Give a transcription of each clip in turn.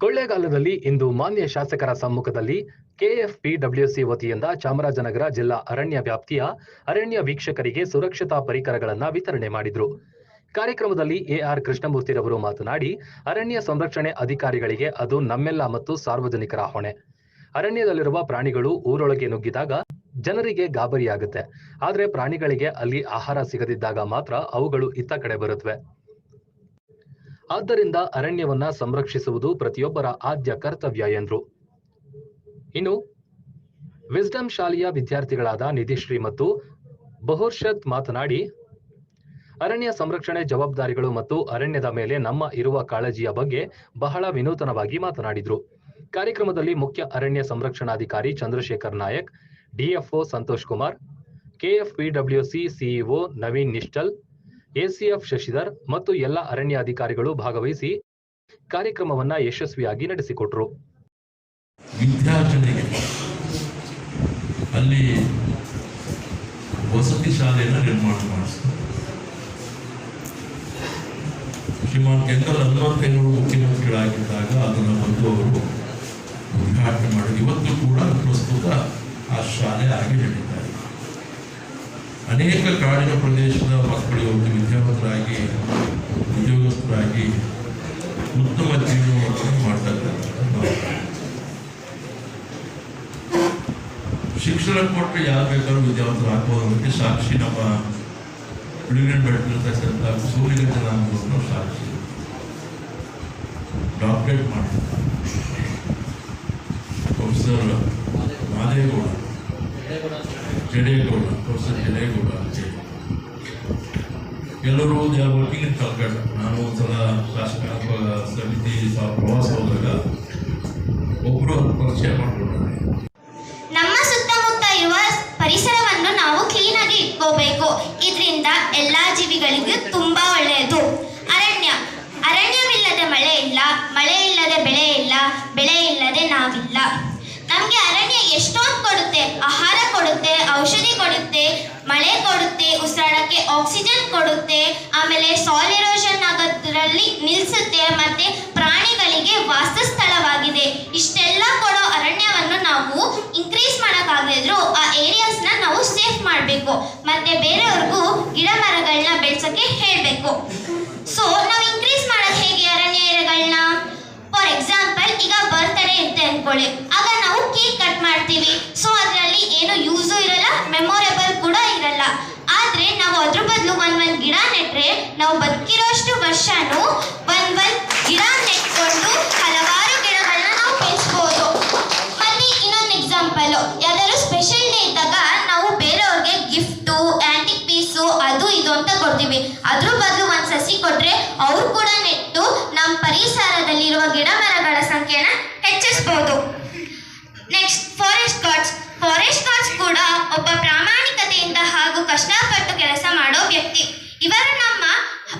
ಕೊಳ್ಳೇಗಾಲದಲ್ಲಿ ಇಂದು ಮಾನ್ಯ ಶಾಸಕರ ಸಮ್ಮುಖದಲ್ಲಿ ಕೆಎಫ್ಪಿಡಬ್ಲ್ಯೂಸಿ ವತಿಯಿಂದ ಚಾಮರಾಜನಗರ ಜಿಲ್ಲಾ ಅರಣ್ಯ ವ್ಯಾಪ್ತಿಯ ಅರಣ್ಯ ವೀಕ್ಷಕರಿಗೆ ಸುರಕ್ಷತಾ ಪರಿಕರಗಳನ್ನು ವಿತರಣೆ ಮಾಡಿದ್ರು. ಕಾರ್ಯಕ್ರಮದಲ್ಲಿ ಎಆರ್ ಕೃಷ್ಣಮೂರ್ತಿರವರು ಮಾತನಾಡಿ, ಅರಣ್ಯ ಸಂರಕ್ಷಣೆ ಅಧಿಕಾರಿಗಳಿಗೆ ಅದು ನಮ್ಮೆಲ್ಲ ಮತ್ತು ಸಾರ್ವಜನಿಕರ ಹೊಣೆ. ಅರಣ್ಯದಲ್ಲಿರುವ ಪ್ರಾಣಿಗಳು ಊರೊಳಗೆ ನುಗ್ಗಿದಾಗ ಜನರಿಗೆ ಗಾಬರಿಯಾಗುತ್ತೆ. ಆದ್ರೆ ಪ್ರಾಣಿಗಳಿಗೆ ಅಲ್ಲಿ ಆಹಾರ ಸಿಗದಿದ್ದಾಗ ಮಾತ್ರ ಅವುಗಳು ಇತ್ತ ಕಡೆ ಬರುತ್ತವೆ ಆದ್ದರಿಂದ ಅರಣ್ಯವನ್ನ ಸಂರಕ್ಷಿಸುವುದು ಪ್ರತಿಯೊಬ್ಬರ ಆದ್ಯ ಕರ್ತವ್ಯ ಎಂದರು. ಇನ್ನು, ವಿಸ್ಡಮ್ ಶಾಲೆಯ ವಿದ್ಯಾರ್ಥಿಗಳಾದ ನಿಧಿಶ್ರೀ ಮತ್ತು ಬಹುರ್ಷತ್ ಮಾತನಾಡಿ, ಅರಣ್ಯ ಸಂರಕ್ಷಣೆ ಜವಾಬ್ದಾರಿಗಳು ಮತ್ತು ಅರಣ್ಯದ ಮೇಲೆ ನಮ್ಮ ಇರುವ ಕಾಳಜಿಯ ಬಗ್ಗೆ ಬಹಳ ವಿನೂತನವಾಗಿ ಮಾತನಾಡಿದರು. ಕಾರ್ಯಕ್ರಮದಲ್ಲಿ ಮುಖ್ಯ ಅರಣ್ಯ ಸಂರಕ್ಷಣಾಧಿಕಾರಿ Chandrashekhar Naik DFO Santosh Kumar KFPWC CEO Naveen Nishtal ACF Shashidhar ಮತ್ತು ಎಲ್ಲ ಅರಣ್ಯ ಅಧಿಕಾರಿಗಳು ಭಾಗವಹಿಸಿ ಕಾರ್ಯಕ್ರಮವನ್ನ ಯಶಸ್ವಿಯಾಗಿ ನಡೆಸಿಕೊಟ್ರು. ಅಲ್ಲಿ ವಸತಿ ಶಾಲೆಯನ್ನು ನಿರ್ಮಾಣ ಮಾಡಿಸ್ತಾರೆ. ಶ್ರೀಮಾನ್ ಕೆಂಗಲ್ ಹನುಮಂತೇಗೌಡರು ಮುಖ್ಯಮಂತ್ರಿಗಳಾಗಿದ್ದಾಗ ಅದನ್ನು ಬಂದು ಅವರು ಉದ್ಘಾಟನೆ ಮಾಡಿ. ಇವತ್ತು ಕೂಡ ಪ್ರಸ್ತುತ ಆ ಶಾಲೆ ಆಗಿ ಇದೆ ಅನೇಕ ಕಾಡಿನ ಪ್ರದೇಶದ ಮಕ್ಕಳು ಇವತ್ತು ವಿದ್ಯಾವಂತರಾಗಿ, ಉದ್ಯೋಗಸ್ಥರಾಗಿ ಉತ್ತಮ ಜೀವನವನ್ನು ಮಾಡ್ತಾ ಇದ್ದಾರೆ ಶಿಕ್ಷಣ ಕೊಟ್ಟರೆ ಯಾರು ಬೇಕಾದ್ರೂ ವಿದ್ಯಾವಂತರು ಅನ್ನೋದಕ್ಕೆ ಸಾಕ್ಷಿ ನಮ್ಮ ಬಿಳಿಗಿನ ಬೆಳೆದಿರ್ತಕ್ಕಂಥ ಸೂರ್ಯನ ಜನಾಂಗವನ್ನು ಸಾಕ್ಷಿ. ಡಾಕ್ಟರೇಟ್ ಮಾಡ್ತಾರೆ ಪ್ರೊಫೆಸರ್ ಮಾದೇಗೌಡ. ಜಡೇಗೌಡ, ಪ್ರೊಫೆಸರ್ ಜಡೇಗೌಡ ಅಂತೇಳಿ ಎಲ್ಲರೂ they are working in Calcutta ನಾನು ಒಂದ್ಸಲ ರಾಷ್ಟ್ರ ಸಮಿತಿ ಪ್ರವಾಸ ಹೋದಾಗ ಒಬ್ಬರು ಪರಿಚಯ ಮಾಡಿಕೊಂಡ್ರೆ. ನಮ್ಮ ಸುತ್ತಮುತ್ತ ಇರುವ ಪರಿಸರವನ್ನು ನಾವು ಕ್ಲೀನಾಗಿ ಇಟ್ಕೋಬೇಕು. ಇದರಿಂದ ಎಲ್ಲಾ ಜೀವಿಗಳಿಗೂ ತುಂಬಾ ಒಳ್ಳೆಯದು ಅರಣ್ಯ ಅರಣ್ಯವಿಲ್ಲದೆ ಮಳೆ ಇಲ್ಲ ಮಳೆ ಇಲ್ಲದೆ ಬೆಳೆ ಇಲ್ಲ ಬೆಳೆ ಇಲ್ಲದೆ ನಾವಿಲ್ಲ ನಮಗೆ ಅರಣ್ಯ ಎಷ್ಟೊಂದು ಕೊಡುತ್ತೆ ಆಹಾರ ಕೊಡುತ್ತೆ ಔಷಧಿ ಕೊಡುತ್ತೆ ಮಳೆ ಕೊಡುತ್ತೆ, ಉಸಿರಾಡಕ್ಕೆ ಆಕ್ಸಿಜನ್ ಕೊಡುತ್ತೆ, ಆಮೇಲೆ ಸಾಲ್ ಎರೋಷನ್ ಆಗೋದ್ರಲ್ಲಿ ನಿಲ್ಲಿಸುತ್ತೆ ಮತ್ತೆ ಪ್ರಾಣಿಗಳಿಗೆ ವಾಸಸ್ಥಳವಾಗಿದೆ. ಇಷ್ಟೆಲ್ಲ ಕೊಡೋ ಅರಣ್ಯವನ್ನು ನಾವು ಇನ್ಕ್ರೀಸ್ ಮಾಡೋಕ್ಕಾಗದಿದ್ರು ಆ ಏರಿಯಾಸ್ನ ನಾವು ಸೇಫ್ ಮಾಡಬೇಕು. ಮತ್ತೆ ಬೇರೆಯವ್ರಿಗೂ ಗಿಡ ಮರಗಳನ್ನ ಬೆಳ್ಸೋಕ್ಕೆ ಹೇಳಬೇಕು. ಸೊ ನಾವು ಇನ್ಕ್ರೀಸ್ ಮಾಡೋದು ಹೇಗೆ ಅರಣ್ಯ ಏರಿಯಾಗಳನ್ನ ಫಾರ್ ಎಕ್ಸಾಂಪಲ್ ಈಗ ಬರ್ತಾರೆ ಅನ್ಕೊಳ್ಳಿ. ಆಗ ನಾವು ಕೇಕ್ ಕಟ್ ಮಾಡ್ತೀವಿ ಸೊ ಅದರಲ್ಲಿ ಏನು ಯೂಸು ಇರಲ್ಲ ಮೆಮೊರೇಬಲ್ ಕೂಡ ಇರಲ್ಲ ಆದ್ರೆ ನಾವು ಅದ್ರ ಬದಲು ಒಂದ್ ಒಂದ್ ನಾವು ಬದುಕಿರೋಷ್ಟು ವರ್ಷನೂ ಒಂದ್ ಒಂದ್ ಗಿಡ ನೆಟ್ಕೊಂಡು ಹಲವಾರು ಗಿಡಗಳನ್ನ ನಾವು ಬೆಳೆಸ್ಬೋದು. ಮತ್ತೆ ಇನ್ನೊಂದು ಎಕ್ಸಾಂಪಲ್ ಯಾವ್ದಾದ್ರು ಸ್ಪೆಷಲ್ ಡೇ ಇದ್ದಾಗ ನಾವು ಬೇರೆಯವ್ರಿಗೆ ಗಿಫ್ಟು ಆಂಟಿಕ್ ಪೀಸು ಅದು, ಇದು ಅಂತ ಕೊಡ್ತೀವಿ. ಅದ್ರ ಬದಲು ಒಂದು ಸಸಿ ಕೊಟ್ರೆ ಅವ್ರು ಕೂಡ ನೆಟ್ಟು ನಮ್ಮ ಪರಿಸರದಲ್ಲಿರುವ ಗಿಡ ಮರಗಳ ಸಂಖ್ಯೆನ ಹೆಚ್ಚಿಸ್ಬೋದು next forest guards forest guards ಕೂಡ ಒಬ್ಬ ಪ್ರಾಮಾಣಿಕತೆಯಿಂದ ಹಾಗೂ ಕಷ್ಟಪಟ್ಟು ಕೆಲಸ ಮಾಡೋ ವ್ಯಕ್ತಿ ಇವರು ನಮ್ಮ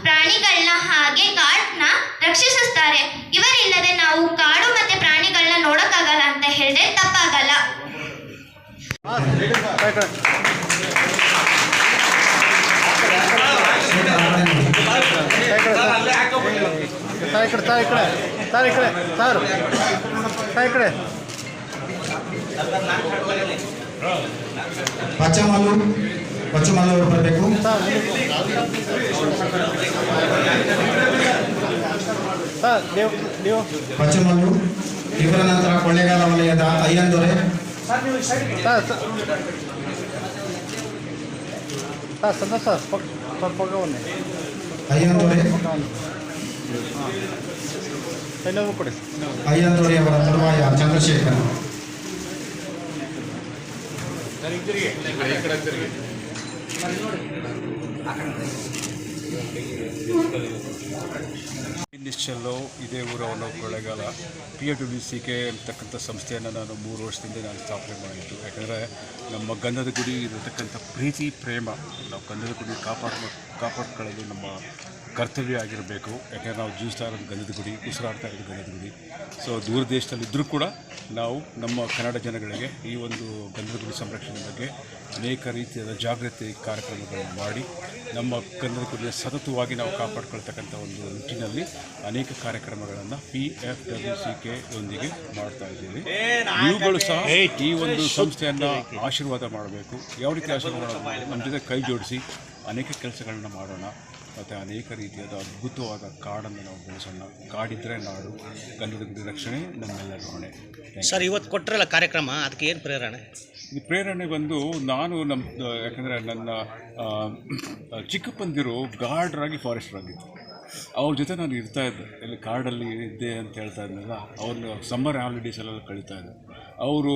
ಪ್ರಾಣಿಗಳನ್ನ ಹಾಗೆ ಕಾಡನ್ನ ರಕ್ಷಿಸುತ್ತಾರೆ ಇವರಿಲ್ಲದೆ ನಾವು ಕಾಡು ಮತ್ತೆ ಪ್ರಾಣಿಗಳನ್ನ ನೋಡಕ್ಕಾಗಲ್ಲ ಅಂತ ಹೇಳಿದ್ರೆ ತಪ್ಪಾಗಲ್ಲ ಸರ್ ಈ ಕಡೆ ಸರ್ ಇಕಡೆ ಕಡೆ ಸರ್ ಇಕಡೆ ಕಡೆ ಸರ್ ಸರ್ ಈ ಕಡೆ ಪಚ್ಚಮಲ್ಲು ಪಚ್ಚಮಲ್ಲು ಅವರು ಬರಬೇಕು ಸರ್ ಸರ್ ನೀವು ನೀವು ಪಚ್ಚಮಲ್ಲು ಇವರ ನಂತರ ಕೊಳ್ಳೇಗಾಲ ವಲಯದ Ayyandore sir sir sir Santosh sir ಪಕ್ಕ ಸರ್ ಪಕ್ಕ ಬನ್ನಿ ಅಯ್ಯಂದೊರೆ ಪಕ್ಕ ಬನ್ನಿ ಹಾಂ ಇನ್ನೊಬ್ರು ಕೊಡಿ ಅಯ್ಯಂದೊರೆ ಅವರ ತರುವಾಯ ಚಂದ್ರಶೇಖರ್ ನಿಶ್ಚಲ್ಲು ಇದೇ ಊರವನು Kollegala P A W C K ಅಂತಕ್ಕಂಥ ಸಂಸ್ಥೆಯನ್ನು ನಾನು ಮೂರು ವರ್ಷದಿಂದ ನಾನು ಸ್ಥಾಪನೆ ಮಾಡಿದ್ದು. ಯಾಕಂದರೆ ನಮ್ಮ ಗಂಧದ ಗುಡಿ ಇರತಕ್ಕಂಥ ಪ್ರೀತಿ, ಪ್ರೇಮ ನಾವು ಗಂಧದ ಗುಡಿ ಕಾಪಾಡಬೇಕು ಕಾಪಾಡ್ಕೊಳ್ಳೋದು ನಮ್ಮ ಕರ್ತವ್ಯ ಆಗಿರಬೇಕು. ಯಾಕೆಂದರೆ ನಾವು ಜೀವಿಸ್ತಾ ಇರೋದು ಗಂಧದ ಗುಡಿ, ಉಸಿರಾಡ್ತಾ ಇರೋದು ಗಂಧದ ಗುಡಿ. ಸೊ ದೂರ ದೇಶದಲ್ಲಿದ್ದರೂ ಕೂಡ ನಾವು ನಮ್ಮ ಕನ್ನಡ ಜನಗಳಿಗೆ ಈ ಒಂದು ಗಂಧದ ಗುಡಿ ಸಂರಕ್ಷಣೆ ಬಗ್ಗೆ ಅನೇಕ ರೀತಿಯಾದ ಜಾಗೃತಿ ಕಾರ್ಯಕ್ರಮಗಳನ್ನು ಮಾಡಿ ನಮ್ಮ ಕನ್ನಡ ಕುರಿತ ಸತತವಾಗಿ ನಾವು ಕಾಪಾಡ್ಕೊಳ್ತಕ್ಕಂಥ ಒಂದು ನಿಟ್ಟಿನಲ್ಲಿ ಅನೇಕ ಕಾರ್ಯಕ್ರಮಗಳನ್ನು P F W C K ಒಂದಿಗೆ ಮಾಡ್ತಾ ಇದ್ದೀವಿ. ನೀವುಗಳು ಸಹ ಈ ಒಂದು ಸಂಸ್ಥೆಯನ್ನು ಆಶೀರ್ವಾದ ಮಾಡಬೇಕು. ಯಾವ ರೀತಿ ಆಶೀರ್ವಾದ ನಮ್ಮ ಜೊತೆ ಕೈ ಜೋಡಿಸಿ ಅನೇಕ ಕೆಲಸಗಳನ್ನು ಮಾಡೋಣ. ಮತ್ತು ಅನೇಕ ರೀತಿಯಾದ ಅದ್ಭುತವಾದ ಕಾಡನ್ನು ನಾವು ಬೆಳೆಸೋಣ. ಕಾಡಿದ್ರೆ ನಾಡು ಕನ್ನಡದ ರಕ್ಷಣೆ ನಮ್ಮೆಲ್ಲರ ಹೊಣೆ ಸರ್ ಇವತ್ತು ಕೊಟ್ಟರಲ್ಲ ಕಾರ್ಯಕ್ರಮ? ಅದಕ್ಕೆ ಏನು ಪ್ರೇರಣೆ? ಈ ಪ್ರೇರಣೆ ಬಂದು ನಾನು ನಮ್ಮ ಯಾಕಂದರೆ ನನ್ನ ಚಿಕ್ಕಪ್ಪಂದಿರು ಗಾರ್ಡ್ರಾಗಿ ಫಾರೆಸ್ಟರ್ ಅವ್ರ ಜೊತೆ ನಾನು ಇರ್ತಾ ಇದ್ದೆ. ಇಲ್ಲಿ ಕಾಡಲ್ಲಿ ಇದ್ದೆ ಅಂತ ಹೇಳ್ತಾ ಇದ್ನಲ್ಲ, ಅವ್ರನ್ನ ಸಮ್ಮರ್ ಹಾಲಿಡೇಸಲ್ಲೆಲ್ಲ ಕಳೀತಾ ಇದ್ದೆ. ಅವರು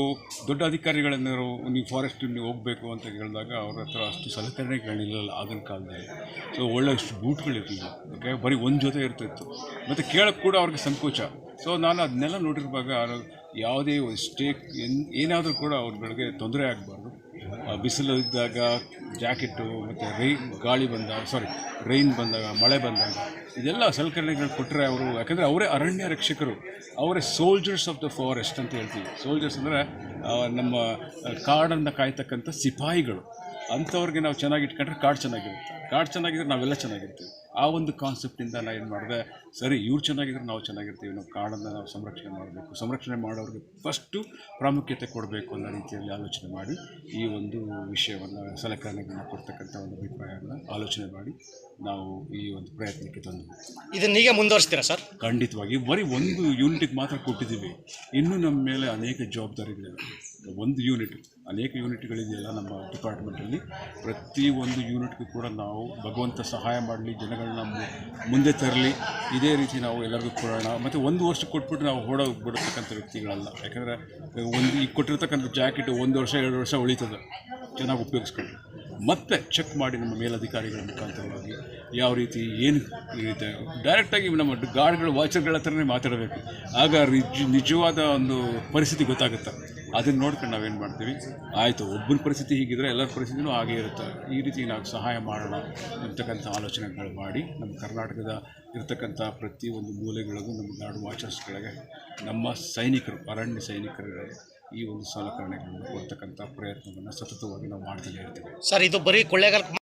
ದೊಡ್ಡ ಅಧಿಕಾರಿಗಳೇನಾದ್ರು ನೀವು ಫಾರೆಸ್ಟ್ ನೀವು ಹೋಗಬೇಕು ಅಂತ ಕೇಳಿದಾಗ ಅವ್ರ ಹತ್ರ ಅಷ್ಟು ಸಲಕರಣೆಗಳಿರಲಿಲ್ಲ ಆಗಿನ ಕಾಲದಲ್ಲಿ. ಸೊ ಒಳ್ಳೆ ಅಷ್ಟು ಬೂಟ್ಗಳಿರಲಿಲ್ಲ ಯಾಕೆ ಬರೀ ಒಂದು ಜೊತೆ ಇರ್ತಿತ್ತು. ಮತ್ತು ಕೇಳೋಕ್ಕೆ ಕೂಡ ಅವ್ರಿಗೆ ಸಂಕೋಚ. ಸೊ ನಾನು ಅದನ್ನೆಲ್ಲ ನೋಡಿರುವಾಗ ಯಾವುದೇ ಸ್ಟೇಕ್ ಏನು, ಏನಾದರೂ ಕೂಡ ಅವ್ರಗಳಿಗೆ ತೊಂದರೆ ಆಗಬಾರ್ದು. ಬಿಸಿಲು ಇದ್ದಾಗ ಜಾಕೆಟು ಮತ್ತು ರೈನ್ ಗಾಳಿ ಬಂದಾಗ ಸಾರಿ ರೈನ್ ಬಂದಾಗ, ಮಳೆ ಬಂದಾಗ ಇದೆಲ್ಲ ಸಲಕರಣೆಗಳು ಕೊಟ್ಟರೆ ಅವರು, ಯಾಕಂದರೆ ಅವರೇ ಅರಣ್ಯ ರಕ್ಷಕರು. ಅವರೇ ಸೋಲ್ಜರ್ಸ್ ಆಫ್ ದ ಫಾರೆಸ್ಟ್ ಅಂತ ಹೇಳ್ತೀವಿ. ಸೋಲ್ಜರ್ಸ್ ಅಂದರೆ ನಮ್ಮ ಕಾಡನ್ನು ಕಾಯ್ತಕ್ಕಂಥ ಸಿಪಾಯಿಗಳು. ಅಂಥವ್ರಿಗೆ ನಾವು ಚೆನ್ನಾಗಿ ಇಟ್ಕೊಂಡ್ರೆ ಕಾಡು ಚೆನ್ನಾಗಿರುತ್ತೆ. ಕಾಡು ಚೆನ್ನಾಗಿದ್ರೆ ನಾವೆಲ್ಲ ಚೆನ್ನಾಗಿರ್ತೀವಿ. ಆ ಒಂದು ಕಾನ್ಸೆಪ್ಟಿಂದ ನಾನು ಏನು ಮಾಡಿದೆ ಸರಿ ಇವ್ರು ಚೆನ್ನಾಗಿದ್ರೆ ನಾವು ಚೆನ್ನಾಗಿರ್ತೀವಿ ನಾವು ಕಾಡನ್ನು ನಾವು ಸಂರಕ್ಷಣೆ ಮಾಡಬೇಕು. ಸಂರಕ್ಷಣೆ ಮಾಡೋರಿಗೆ ಫಸ್ಟು ಪ್ರಾಮುಖ್ಯತೆ ಕೊಡಬೇಕು ಅನ್ನೋ ರೀತಿಯಲ್ಲಿ ಆಲೋಚನೆ ಮಾಡಿ ಈ ಒಂದು ವಿಷಯವನ್ನು ಸಲಕರಣೆಗಳನ್ನ ಕೊಡ್ತಕ್ಕಂಥ ಒಂದು ಅಭಿಪ್ರಾಯವನ್ನು ಆಲೋಚನೆ ಮಾಡಿ ನಾವು ಈ ಒಂದು ಪ್ರಯತ್ನಕ್ಕೆ ತಂದು ಇದನ್ನ ಈಗ ಮುಂದುವರಿಸ್ತೀರಾ ಸರ್? ಖಂಡಿತವಾಗಿ. ಬರೀ ಒಂದು ಯೂನಿಟಿಗೆ ಮಾತ್ರ ಕೊಟ್ಟಿದ್ದೀವಿ. ಇನ್ನೂ ನಮ್ಮ ಮೇಲೆ ಅನೇಕ ಜವಾಬ್ದಾರಿಗಳಿವೆ. ಒಂದು ಯೂನಿಟ್ ಅನೇಕ ಯೂನಿಟ್ಗಳಿದೆಯಲ್ಲ ನಮ್ಮ ಡಿಪಾರ್ಟ್ಮೆಂಟಲ್ಲಿ ಪ್ರತಿ ಒಂದು ಯೂನಿಟ್ಗೂ ಕೂಡ ನಾವು ಭಗವಂತ ಸಹಾಯ ಮಾಡಲಿ, ಜನಗಳನ್ನ ಮುಂದೆ ತರಲಿ. ಇದೇ ರೀತಿ ನಾವು ಎಲ್ಲರಿಗೂ ಕೊಡೋಣ. ಮತ್ತು ಒಂದು ವರ್ಷ ಕೊಟ್ಬಿಟ್ಟು ನಾವು ಓಡೋಗ್ಬಿಡ್ತಕ್ಕಂಥ ವ್ಯಕ್ತಿಗಳಲ್ಲ. ಯಾಕಂದರೆ ಒಂದು, ಈಗ ಕೊಟ್ಟಿರ್ತಕ್ಕಂಥ ಜಾಕೆಟ್ ಒಂದು ವರ್ಷ, ಎರಡು ವರ್ಷ ಉಳಿತದೆ. ಚೆನ್ನಾಗಿ ಉಪಯೋಗಿಸ್ಕೊಂಡು ಮತ್ತೆ ಚೆಕ್ ಮಾಡಿ ನಮ್ಮ ಮೇಲಧಿಕಾರಿಗಳ ಮುಖಾಂತರವಾಗಿ ಯಾವ ರೀತಿ, ಏನು ಇದೆ ಡೈರೆಕ್ಟಾಗಿ ನಮ್ಮ ಗಾರ್ಡ್ಗಳು ವಾಚರ್ಗಳ ಹತ್ರನೇ ಮಾತಾಡಬೇಕು. ಆಗ ನಿಜ ನಿಜವಾದ ಒಂದು ಪರಿಸ್ಥಿತಿ ಗೊತ್ತಾಗುತ್ತೆ? ಅದನ್ನು ನೋಡ್ಕೊಂಡು ನಾವೇನು ಮಾಡ್ತೀವಿ? ಆಯಿತು ಒಬ್ಬನ ಪರಿಸ್ಥಿತಿ ಹೀಗಿದ್ರೆ ಎಲ್ಲರ ಪರಿಸ್ಥಿತಿನೂ ಹಾಗೇ ಇರುತ್ತೆ. ಈ ರೀತಿ ನಾವು ಸಹಾಯ ಮಾಡೋಣ ಅಂತಕ್ಕಂಥ ಆಲೋಚನೆಗಳು ಮಾಡಿ ನಮ್ಮ ಕರ್ನಾಟಕದ ಇರ್ತಕ್ಕಂಥ ಪ್ರತಿಯೊಂದು ಮೂಲೆಗಳಿಗೂ ನಮ್ಮ ನಾಡು ವಾಚರ್ಸ್ಗಳಿಗೆ ನಮ್ಮ ಸೈನಿಕರು ಅರಣ್ಯ ಸೈನಿಕರು ಈ ಒಂದು ಸಲಕರಣೆಗಳನ್ನು ಕೊಡ್ತಕ್ಕಂಥ ಪ್ರಯತ್ನವನ್ನು ಸತತವಾಗಿ ನಾವು ಮಾಡ್ತಲೇ ಇರ್ತೀವಿ. ಸರ್ ಇದು ಬರೀ ಕೊಳ್ಳೇಗಾಲ